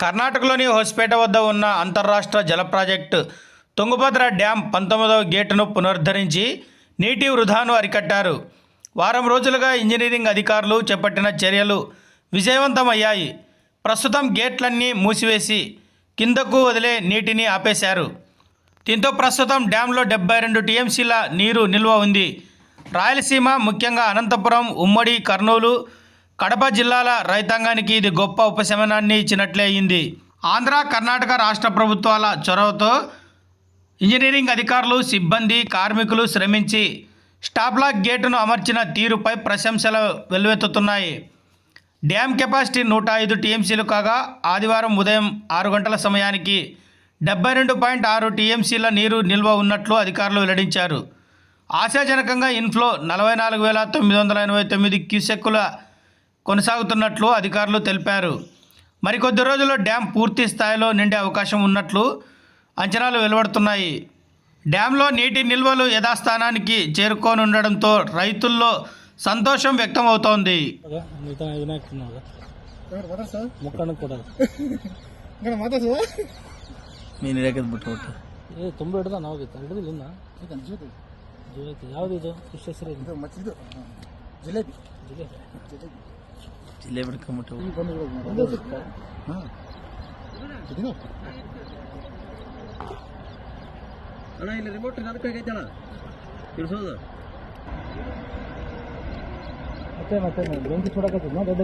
కర్ణాటకలోని హోస్పేట వద్ద ఉన్న అంతర్రాష్ట్ర జల ప్రాజెక్టు తుంగభద్ర డ్యాం పంతొమ్మిదవ గేటును పునరుద్ధరించి నీటి వృధాను అరికట్టారు. వారం రోజులుగా ఇంజనీరింగ్ అధికారులు చేపట్టిన చర్యలు విజయవంతమయ్యాయి. ప్రస్తుతం గేట్లన్నీ మూసివేసి కిందకు వదిలే నీటిని ఆపేశారు. దీంతో ప్రస్తుతం డ్యాంలో డెబ్బై రెండు టీఎంసీల నీరు నిల్వ ఉంది. రాయలసీమ ముఖ్యంగా అనంతపురం ఉమ్మడి కర్నూలు కడప జిల్లాల రైతాంగానికి ఇది గొప్ప ఉపశమనాన్ని ఇచ్చినట్లే అయింది. ఆంధ్ర కర్ణాటక రాష్ట్ర ప్రభుత్వాల చొరవతో ఇంజనీరింగ్ అధికారులు సిబ్బంది కార్మికులు శ్రమించి స్టాప్లాక్ గేటును అమర్చిన తీరుపై ప్రశంసలు వెల్లువెత్తుతున్నాయి. డ్యామ్ కెపాసిటీ నూట ఐదు టీఎంసీలు కాగా ఆదివారం ఉదయం ఆరు గంటల సమయానికి డెబ్బై రెండు పాయింట్ ఆరు టీఎంసీల నీరు నిల్వ ఉన్నట్లు అధికారులు వెల్లడించారు. ఆశాజనకంగా ఇన్ఫ్లో నలభై నాలుగు వేల తొమ్మిది వందల ఎనభై తొమ్మిది క్యూసెక్కుల కొనసాగుతున్నట్లు అధికారులు తెలిపారు మరికొద్ది రోజుల్లో డ్యాం పూర్తి స్థాయిలో నిండే అవకాశం ఉన్నట్లు అంచనాలు వెలువడుతున్నాయి డ్యాంలో నీటి నిల్వలు యథాస్థానానికి చేరుకోనుండడంతో రైతుల్లో సంతోషం వ్యక్తమవుతోంది మిగతా వినాయకున్నాగా ఇక్కడ ಮಾತಾಡ್ ಸರ್ ಮುಕ್ಕಣ್ಣ ಕೂಡ ఇక్కడ ಮಾತಾಡ್ ಸರ್ నేను రేఖలు ಬಿಟ್ಟು ಏ ತುಂಬ ಹಿಡ್ದ ನಾವಾಗಿತ್ತು ಹಿಡಿದಿಲ್ಲ ಇನ್ನ ಇದು ಜ್ಯೋತಿ ಜೀವೈತಿ ಯಾವ್ದು ಇದು ಫಿಶ್ ಹೆಸರು ಇದು ಇದು ಮತ್ತೆ ಇದು ಜಿಲೇಬಿ ಜಿಲೇಬಿ. ಜಿಲೇಬಿ ಇಲ್ಲೇ. ಬಿಡ್ಕೊಂಬಿಟ್ಟು ಅಣ್ಣ ಇಲ್ಲಿ ರಿಮೋಟ್ ಅದಕ್ಕೆ ಐತಣ್ಣ ಇಳಿಸೋದು. ಮತ್ತೆ ಮತ್ತೆ ಬೆಂಕಿ ಸುಡಕತ್ತಿದ್ನ? ದೊಡ್ಡ